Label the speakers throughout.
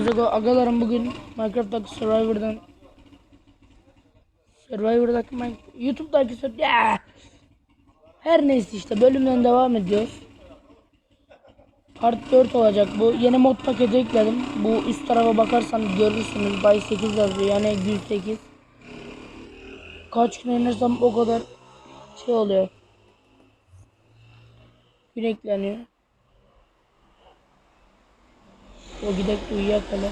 Speaker 1: Zago agalarım bugün Minecraft'taki Survivor'dan Survivor'daki Min- YouTube'daki Sur- ya her neyse işte bölümden devam ediyoruz. Part 4 olacak bu. Yeni mod paketi ekledim. Bu üst tarafa bakarsanız görürsünüz. Bay 8 yazıyor yani 108. Kaç gün oynarsam o kadar şey oluyor. Gün ekleniyor. O gidek uyuyak hele.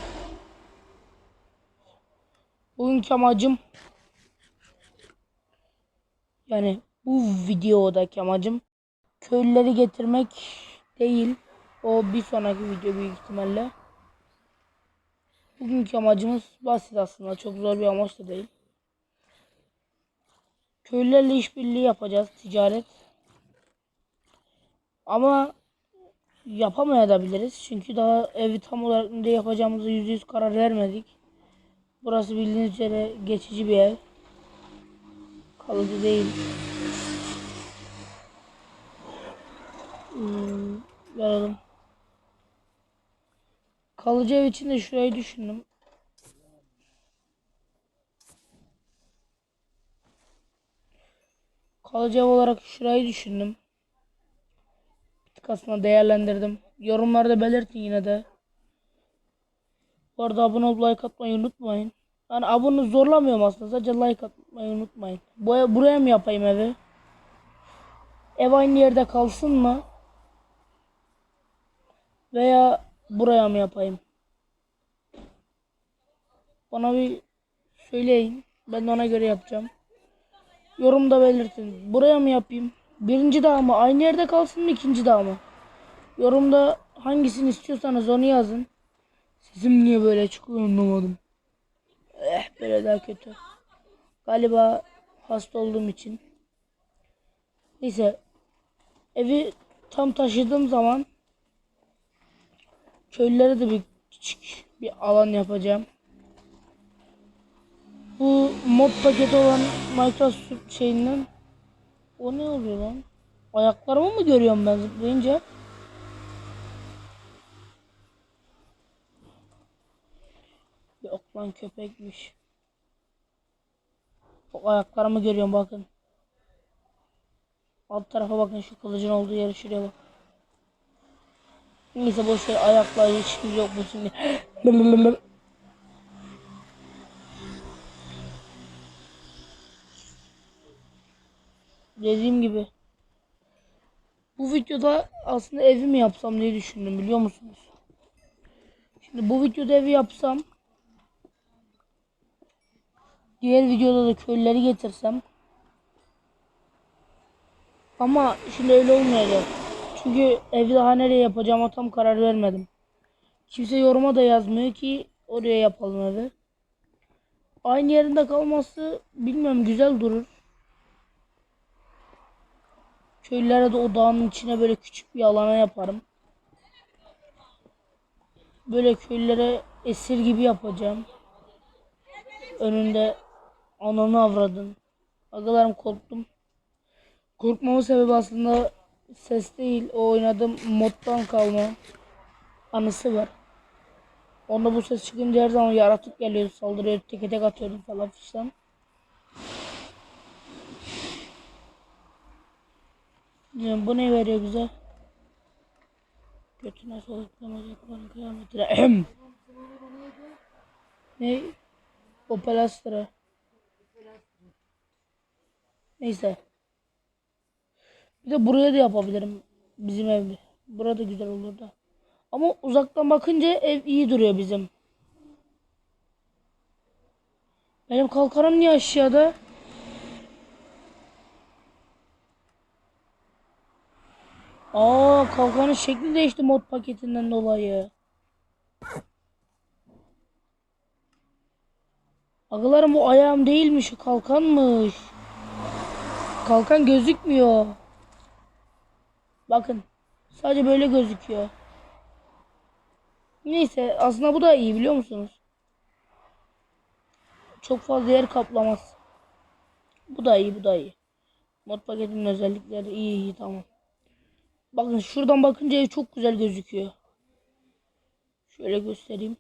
Speaker 1: Bugünkü amacım yani bu videodaki amacım köylüleri getirmek değil. O bir sonraki video büyük ihtimalle. Bugünkü amacımız basit aslında. Çok zor bir amaç da değil. Köylülerle işbirliği yapacağız. Ticaret. Ama yapamayabiliriz. Çünkü daha evi tam olarak ne yapacağımızı yüzde yüz karar vermedik. Burası bildiğiniz üzere geçici bir ev. Kalıcı değil. Hmm, verelim. Kalıcı ev için de şurayı düşündüm. Kalıcı ev olarak şurayı düşündüm. Aslında değerlendirdim. Yorumlarda belirtin yine de. Bu arada abone olup like atmayı unutmayın. Yani abone zorlamıyorum aslında. Sadece like atmayı unutmayın. Buraya, buraya mı yapayım evi? Ev aynı yerde kalsın mı? Veya buraya mı yapayım? Bana bir söyleyin. Ben de ona göre yapacağım. Yorumda belirtin. Buraya mı yapayım? Birinci dağ mı? Aynı yerde kalsın mı? ikinci dağ mı? Yorumda hangisini istiyorsanız onu yazın. Sesim niye böyle çıkıyor anlamadım. Eh böyle daha kötü. Galiba hasta olduğum için. Neyse. Evi tam taşıdığım zaman köylülere de bir küçük bir alan yapacağım. Bu mod paketi olan Microsoft şeyinden o ne oluyor lan? Ayaklarımı mı görüyorum ben zıplayınca? Yok lan köpekmiş. O ayaklarımı görüyorum bakın. Alt tarafa bakın şu kılıcın olduğu yere şuraya bak. Neyse boş ver ayaklar hiç yok bu şimdi. Dediğim gibi. Bu videoda aslında evi mi yapsam diye düşündüm biliyor musunuz? Şimdi bu videoda evi yapsam diğer videoda da köylüleri getirsem ama şimdi öyle olmayacak. Çünkü evi daha nereye yapacağıma tam karar vermedim. Kimse yoruma da yazmıyor ki oraya yapalım evi. Aynı yerinde kalması bilmiyorum güzel durur. Köylülere de o dağın içine böyle küçük bir alana yaparım. Böyle köylülere esir gibi yapacağım. Önünde ananı avradın. Agalarım korktum. Korkmamın sebebi aslında ses değil. O oynadığım moddan kalma anısı var. Onda bu ses çıkınca her zaman yaratık geliyor, saldırıyor, teke tek atıyordum falan filan. Yani bu ne veriyor bize? Götüne soluklamacak olan kıyametine. Ehem. ne? O pelastra. Neyse. Bir de buraya da yapabilirim. Bizim ev. Burada güzel olur da. Ama uzaktan bakınca ev iyi duruyor bizim. Benim kalkanım niye aşağıda? Aa kalkanın şekli değişti mod paketinden dolayı. Agalarım bu ayağım değilmiş, kalkanmış. Kalkan gözükmüyor. Bakın. Sadece böyle gözüküyor. Neyse aslında bu da iyi biliyor musunuz? Çok fazla yer kaplamaz. Bu da iyi bu da iyi. Mod paketinin özellikleri iyi iyi tamam. Bakın şuradan bakınca ev çok güzel gözüküyor. Şöyle göstereyim.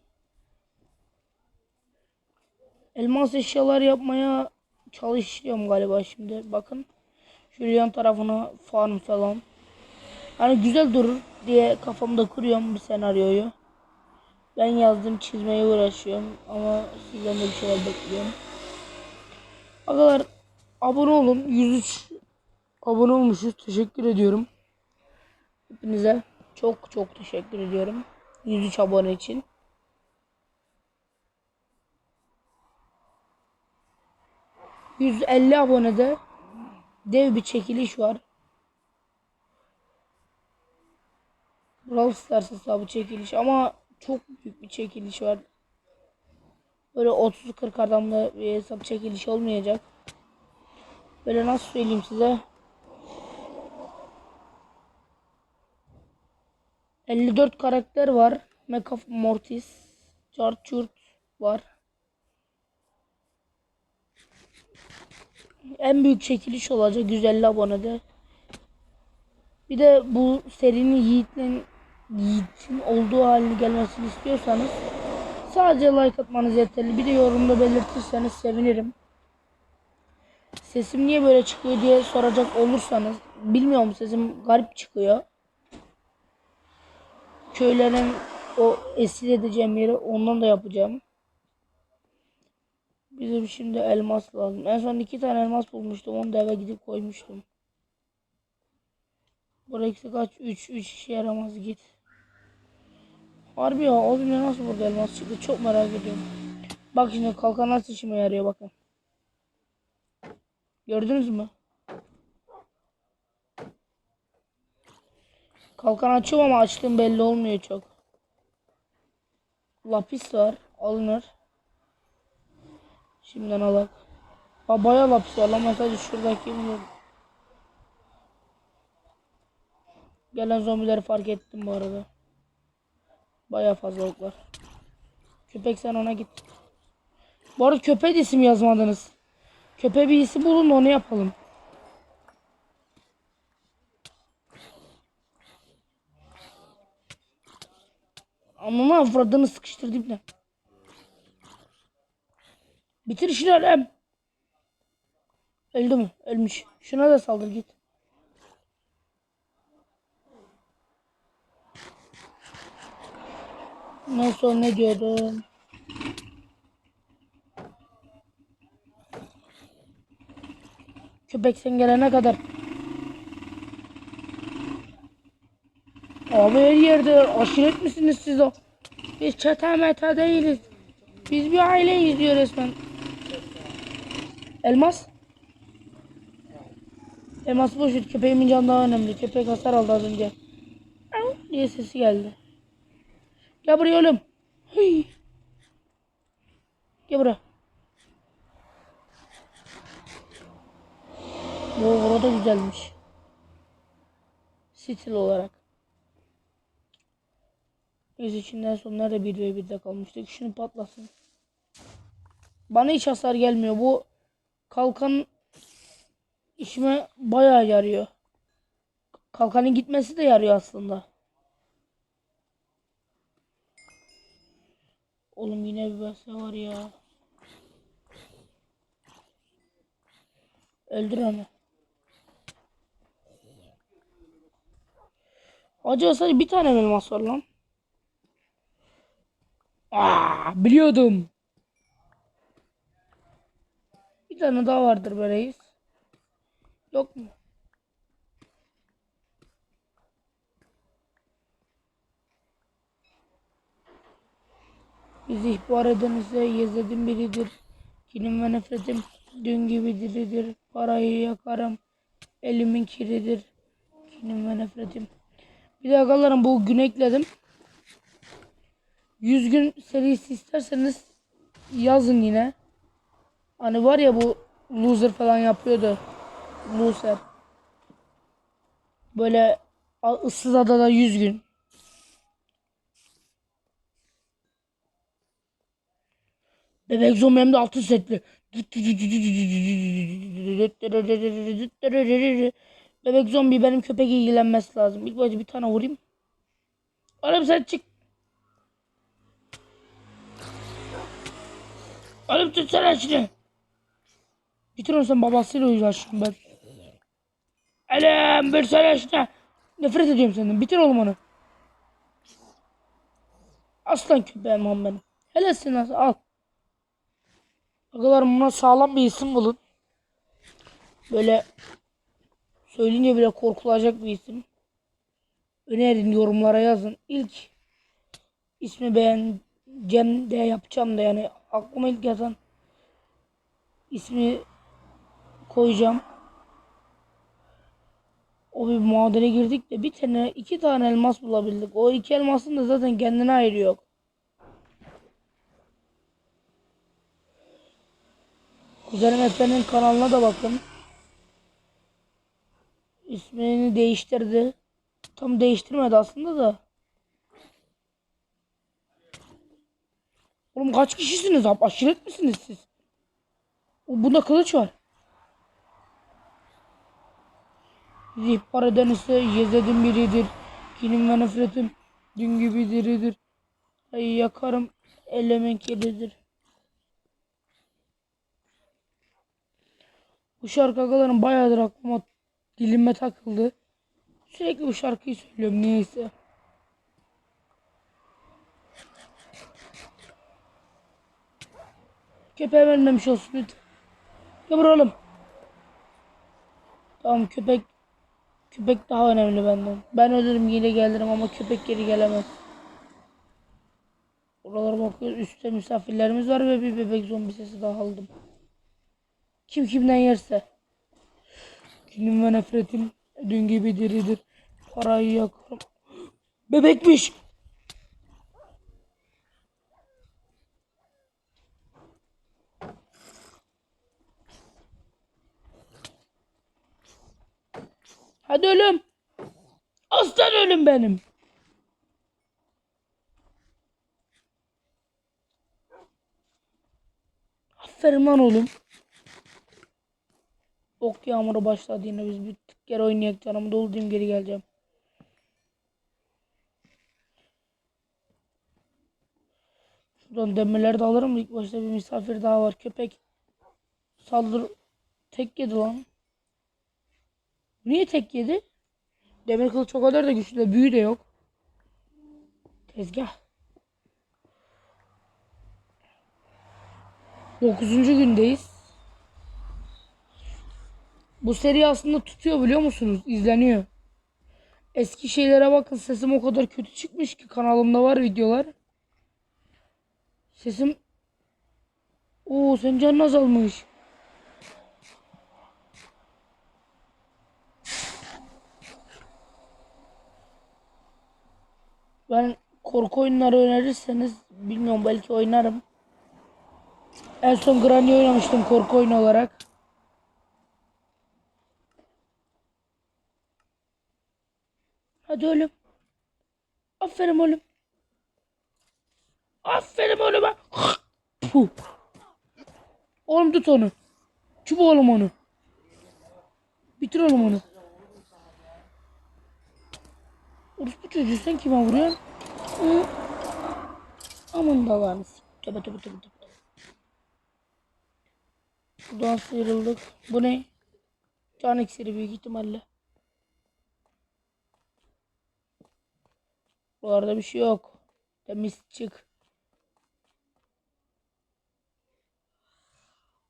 Speaker 1: elmas eşyalar yapmaya çalışıyorum galiba şimdi. Bakın. Şöyle yan tarafına farm falan. Hani güzel durur diye kafamda kuruyorum bir senaryoyu. Ben yazdım çizmeye uğraşıyorum ama sizden de bir şeyler bekliyorum. Arkadaşlar abone olun. 103 abone olmuşuz. Teşekkür ediyorum. Hepinize çok çok teşekkür ediyorum. 103 abone için. ...150 abonede... ...dev bir çekiliş var. Brawl Stars hesabı çekiliş ama... ...çok büyük bir çekiliş var. Böyle 30-40 adamla bir hesap çekiliş olmayacak. Böyle nasıl söyleyeyim size... 54 karakter var. Mecha Mortis, Charchurt var. En büyük çekiliş olacak 150 abonede. Bir de bu serinin Yiğit'in Yiğit'in olduğu halini gelmesini istiyorsanız sadece like atmanız yeterli. Bir de yorumda belirtirseniz sevinirim. Sesim niye böyle çıkıyor diye soracak olursanız bilmiyorum sesim garip çıkıyor köylerin o esir edeceğim yeri ondan da yapacağım. Bizim şimdi elmas lazım. En son iki tane elmas bulmuştum. Onu da eve gidip koymuştum. Burası kaç? 3. 3 işe yaramaz git. Harbi ya o gün nasıl burada elmas çıktı çok merak ediyorum. Bak şimdi kalkan nasıl işime yarıyor bakın. Gördünüz mü? Kalkan açıyorum ama açtığım belli olmuyor çok. Lapis var. Alınır. Şimdiden alak. Ha bayağı lapis var lan sadece şuradaki bunu. Gelen zombileri fark ettim bu arada. Bayağı fazla ok var. Köpek sen ona git. Bu arada köpeğe de isim yazmadınız. Köpeğe bir isim bulun onu yapalım. Ananı avradını sıkıştır dibine. Bitir işini Alem. Öldü mü? Ölmüş. Şuna da saldır git. Ne son ne diyordum? Köpek sen gelene kadar. Abi her yerde aşiret misiniz siz o? Biz çete meta değiliz. Biz bir aileyiz diyor resmen. Elmas? Elmas boş ver. Köpeğimin canı daha önemli. Köpek hasar aldı az önce. Diye sesi geldi. Gel buraya oğlum. Hıy. Gel buraya. Bu orada güzelmiş. Stil olarak. Biz içinden son nerede bir ve birde kalmıştık. Şunu patlasın. Bana hiç hasar gelmiyor. Bu kalkan işime bayağı yarıyor. Kalkanın gitmesi de yarıyor aslında. Oğlum yine bir bese var ya. Öldür onu. Acaba sadece bir tane elmas var lan. Aa, biliyordum. Bir tane daha vardır be. Yok mu? Bizi ihbar eden ise Yezid'in biridir. Kinim ve nefretim dün gibi diridir. Parayı yakarım. Elimin kiridir. Kinim ve nefretim. Bir de agalarım bu gün ekledim. 100 gün serisi isterseniz yazın yine. Hani var ya bu loser falan yapıyordu. Loser. Böyle ıssız adada 100 gün. Bebek zombi hem de altın setli. Bebek zombi benim köpek ilgilenmesi lazım. İlk önce bir tane vurayım. Oğlum sen çık. Oğlum tutsana şunu. Bitir onu sen babasıyla uyuyacaksın ben. Elim bir sene şuna. Nefret ediyorum senden. Bitir oğlum onu. Aslan köpeğim lan benim. Hele sen al. Arkadaşlar buna sağlam bir isim bulun. Böyle söyleyince bile korkulacak bir isim. Önerin yorumlara yazın. İlk ismi beğeneceğim de yapacağım da yani aklıma ilk yazan ismi koyacağım. O bir madene girdik de bir tane iki tane elmas bulabildik. O iki elmasın da zaten kendine ayrı yok. Kuzenim Efe'nin kanalına da bakın. İsmini değiştirdi. Tam değiştirmedi aslında da. Oğlum kaç kişisiniz abi? Aşiret misiniz siz? O bunda kılıç var. İhbar eden ise Yezid'in biridir. Kinim ve nefretim dün gibi diridir. Ay yakarım elemen kedidir. Bu şarkı agalarım bayağıdır aklıma dilime takıldı. Sürekli bu şarkıyı söylüyorum niyeyse. Köpeğe vermemiş olsun lütfen. Buraya oğlum. Tamam köpek köpek daha önemli benden. Ben ölürüm yine gelirim ama köpek geri gelemez. Buralara bakıyoruz. Üstte misafirlerimiz var ve bir bebek zombi sesi daha aldım. Kim kimden yerse. Kinim ve nefretim dün gibi diridir. Parayı yakarım. Bebekmiş. Hadi ölüm. Aslan ölüm benim. Aferin lan oğlum. Ok yağmuru başladı yine biz bir tık geri oynayak canımı doldurayım geri geleceğim. Şuradan demirleri de alırım. İlk başta bir misafir daha var. Köpek saldır tek yedi lan. Niye tek yedi? Demir kılıç o kadar da güçlü de büyü de yok. Tezgah. Dokuzuncu gündeyiz. Bu seri aslında tutuyor biliyor musunuz? İzleniyor. Eski şeylere bakın sesim o kadar kötü çıkmış ki kanalımda var videolar. Sesim Oo senin canın azalmış. Ben korku oyunları önerirseniz bilmiyorum belki oynarım. En son Granny oynamıştım korku oyunu olarak. Hadi oğlum. Aferin oğlum. Aferin oğlum. Puh. Oğlum tut onu. Çubuğu oğlum onu. Bitir oğlum onu. Orospu çocuğu sen kime vuruyorsun? Hı? Aman da lan. Tövbe tövbe tövbe tövbe. Buradan sıyrıldık. Bu ne? Can iksiri büyük ihtimalle. Bu arada bir şey yok. Temiz çık.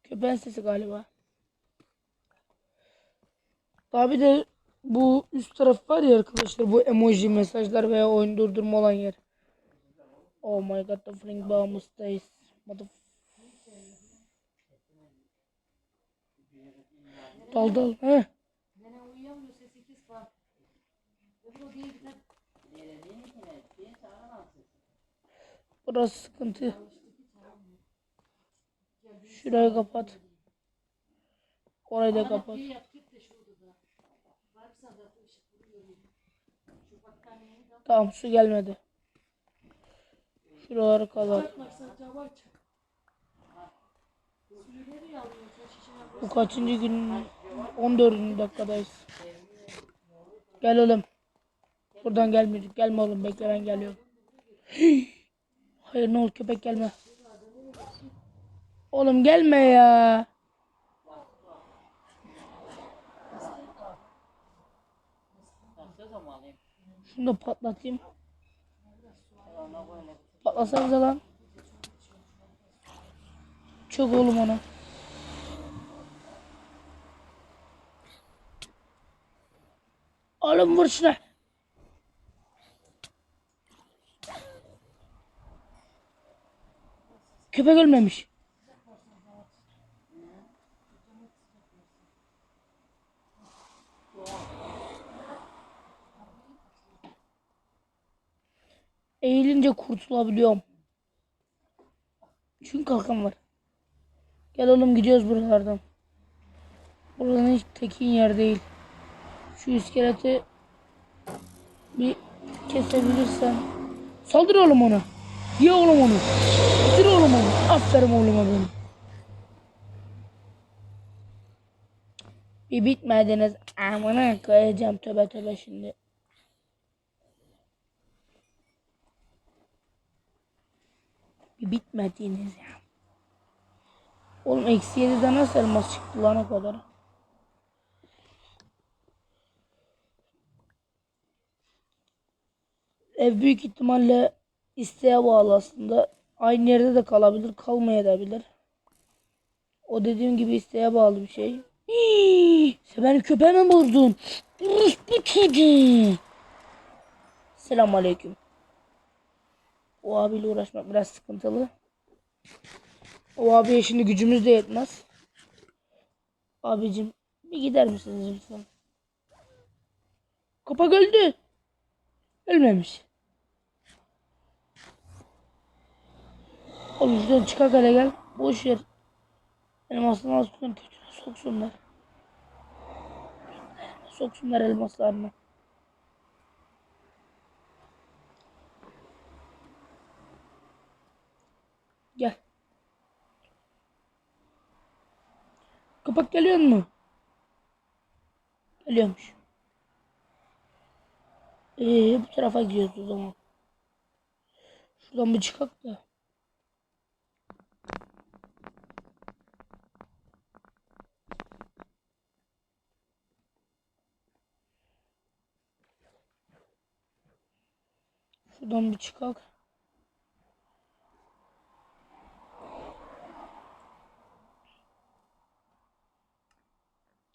Speaker 1: Köpeğin sesi galiba. Daha bir de bu üst taraf var ya arkadaşlar bu emoji mesajlar veya oyun durdurma olan yer. Oh my god the fring bağımızdayız. Dal dal. He. Burası sıkıntı. Şurayı kapat. Orayı da kapat. Tamam su gelmedi. Şuraları kapat. Bu kaçıncı gün? 14. dakikadayız. Gel oğlum. Buradan gelmeyecek. Gelme oğlum. Bekle ben geliyorum. Hayır ne olur köpek gelme. Oğlum gelme ya. Şunu da patlatayım. Patlasanıza lan. Çok oğlum ona. Oğlum vur şuna. Köpek ölmemiş. Eğilince kurtulabiliyorum. Çünkü kalkan var. Gel oğlum gidiyoruz buralardan. Buradan hiç tekin yer değil. Şu iskeleti bir kesebilirsen. Saldır oğlum ona. Ye oğlum onu. Bitir oğlum onu. Aferin oğluma benim. Bir bitmediniz. Amına koyacağım töbe töbe şimdi. Bir bitmediniz ya. Oğlum eksi 7'de nasıl elmas çıktı lan o kadar? Ev büyük ihtimalle isteğe bağlı aslında. Aynı yerde de kalabilir, kalmayabilir. O dediğim gibi isteğe bağlı bir şey. Hii, sen benim köpeğime vurdun? Bu çocuğu. Selamun aleyküm. O abiyle uğraşmak biraz sıkıntılı. O abiye şimdi gücümüz de yetmez. Abicim bir gider misiniz lütfen? Kapak öldü. Ölmemiş. Oğlum şuradan çıkar hele gel. Boş yer. Aslında kötüne soksunlar. Soksunlar elmaslarını. Gel. Kapak geliyor mu? Geliyormuş. Ee, bu tarafa gidiyoruz o zaman. Şuradan bir çıkak da. Şuradan bir çıkak.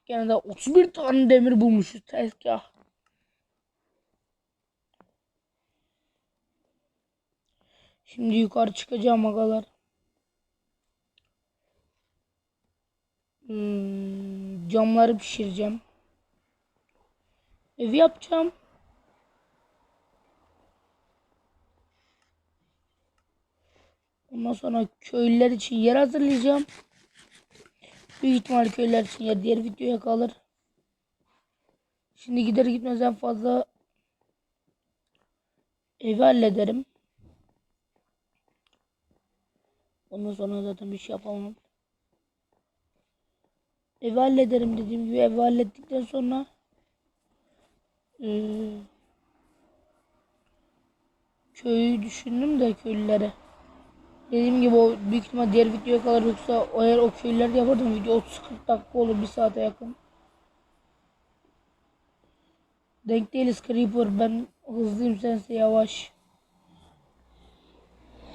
Speaker 1: Gene de 31 tane demir bulmuşuz tezgah. Şimdi yukarı çıkacağım agalar. Hmm, camları pişireceğim. Evi yapacağım. Ondan sonra köylüler için yer hazırlayacağım. Büyük ihtimal köylüler için yer diğer videoya kalır. Şimdi gider gitmez en fazla evi hallederim. Ondan sonra zaten bir şey yapamam. Evi hallederim dediğim gibi evi hallettikten sonra eee, köyü düşündüm de köylülere. Dediğim gibi o büyük ihtimal diğer videoya kadar yoksa o eğer o köylüler yapardım video 30-40 dakika olur bir saate yakın. Denk değiliz Creeper ben hızlıyım sense yavaş.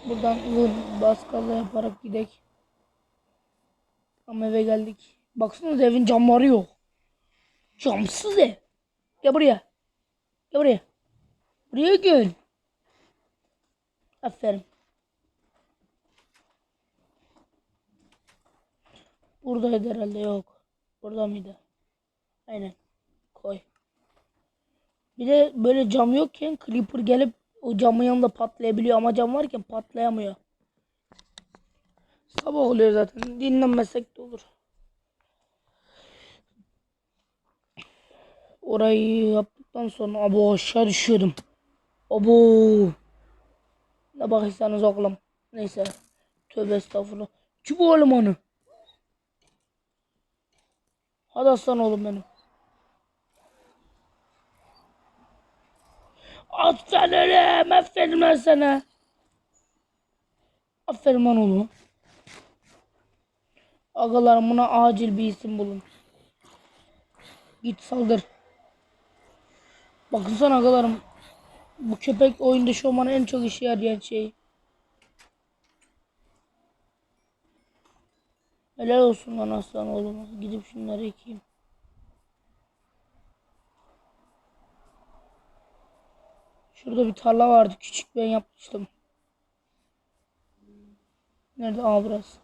Speaker 1: Buradan vur baskalla yaparak gidek. Ama eve geldik. Baksanıza evin camları yok. Camsız ev. Gel buraya. Gel buraya. Buraya gel. Aferin. Buradaydı herhalde yok. Burada mıydı? Aynen. Koy. Bir de böyle cam yokken creeper gelip o camın yanında patlayabiliyor ama cam varken patlayamıyor. Sabah oluyor zaten. Dinlenmesek de olur. Orayı yaptıktan sonra abo aşağı düşüyordum. Abo. Ne bakıyorsanız oğlum. Neyse. Tövbe estağfurullah. Çubuğu oğlum onu. Hadi aslan oğlum benim. Aferin aferin ben sana. Aferin lan oğlum. Agalarım buna acil bir isim bulun. Git saldır. Bakın sana agalarım. Bu köpek oyunda an en çok işe yarayan şey. Helal olsun lan aslan oğlum. Gidip şunları ekeyim. Şurada bir tarla vardı. Küçük ben yapmıştım. Nerede? Aa burası.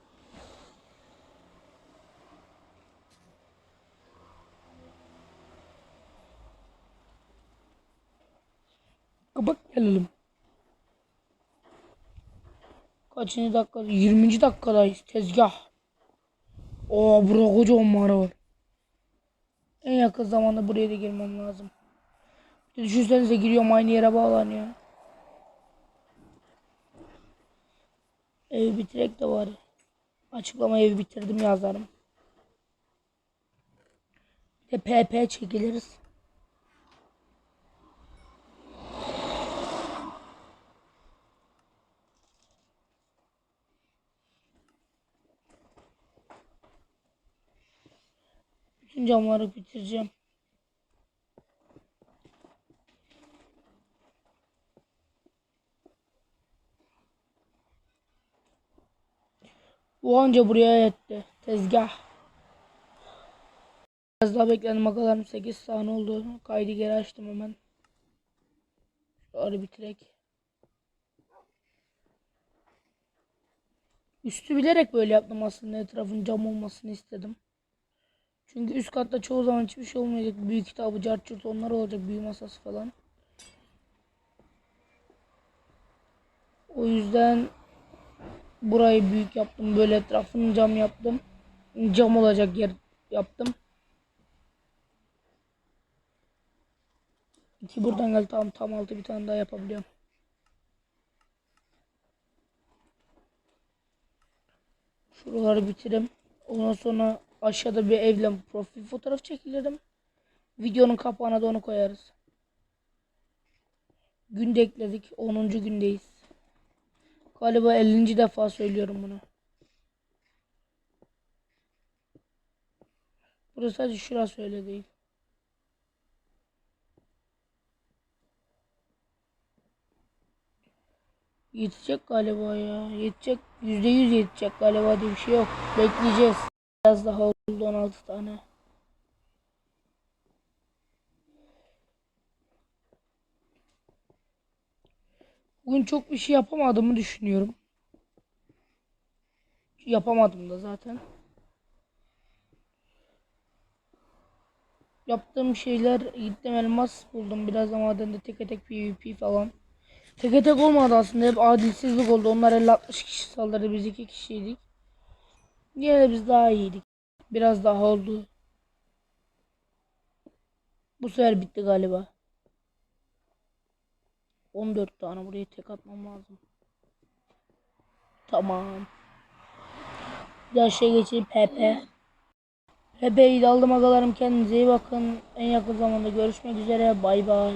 Speaker 1: Kapat gelelim. Kaçıncı dakika? 20. dakikadayız. Tezgah. Oo burada kocaman mağara var. En yakın zamanda buraya da girmem lazım. Düşünsenize giriyorum aynı yere bağlanıyor. Evi bitirek de var. Açıklama evi bitirdim yazarım. Bir de PP çekiliriz. Bütün camları bitireceğim. Bu anca buraya yetti. Tezgah. Biraz daha bekledim bakalım 8 saniye oldu. Kaydı geri açtım hemen. Şöyle bitirek. Üstü bilerek böyle yaptım aslında etrafın cam olmasını istedim. Çünkü üst katta çoğu zaman hiçbir şey olmayacak. Büyük kitabı, cartçurt onlar olacak. Büyü masası falan. O yüzden burayı büyük yaptım. Böyle etrafını cam yaptım. Cam olacak yer yaptım. İki buradan geldi. Tam tam altı bir tane daha yapabiliyorum. Şuraları bitirim. Ondan sonra aşağıda bir evle profil fotoğraf çekilirim. Videonun kapağına da onu koyarız. Günde ekledik. 10. gündeyiz. Galiba 50. defa söylüyorum bunu. Burası sadece şurası öyle değil. Yetecek galiba ya. Yetecek. Yüzde yüz yetecek galiba diye bir şey yok. Bekleyeceğiz. Biraz daha oldu 16 tane. Bugün çok bir şey yapamadığımı düşünüyorum. Yapamadım da zaten. Yaptığım şeyler gittim elmas buldum. Biraz da madende tek tek PvP falan. Tek tek olmadı aslında hep adilsizlik oldu. Onlar 50-60 kişi saldırdı biz 2 kişiydik. Yine de biz daha iyiydik. Biraz daha oldu. Bu sefer bitti galiba. 14 tane buraya tek atmam lazım. Tamam. Daha şey geçeyim PP. PP'yi de aldım agalarım kendinize iyi bakın. En yakın zamanda görüşmek üzere. Bay bay.